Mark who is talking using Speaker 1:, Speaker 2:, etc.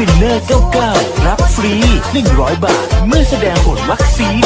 Speaker 1: วินเนอร์ 99 รับฟรี 100 บาท เมื่อแสดงผลวัคซีน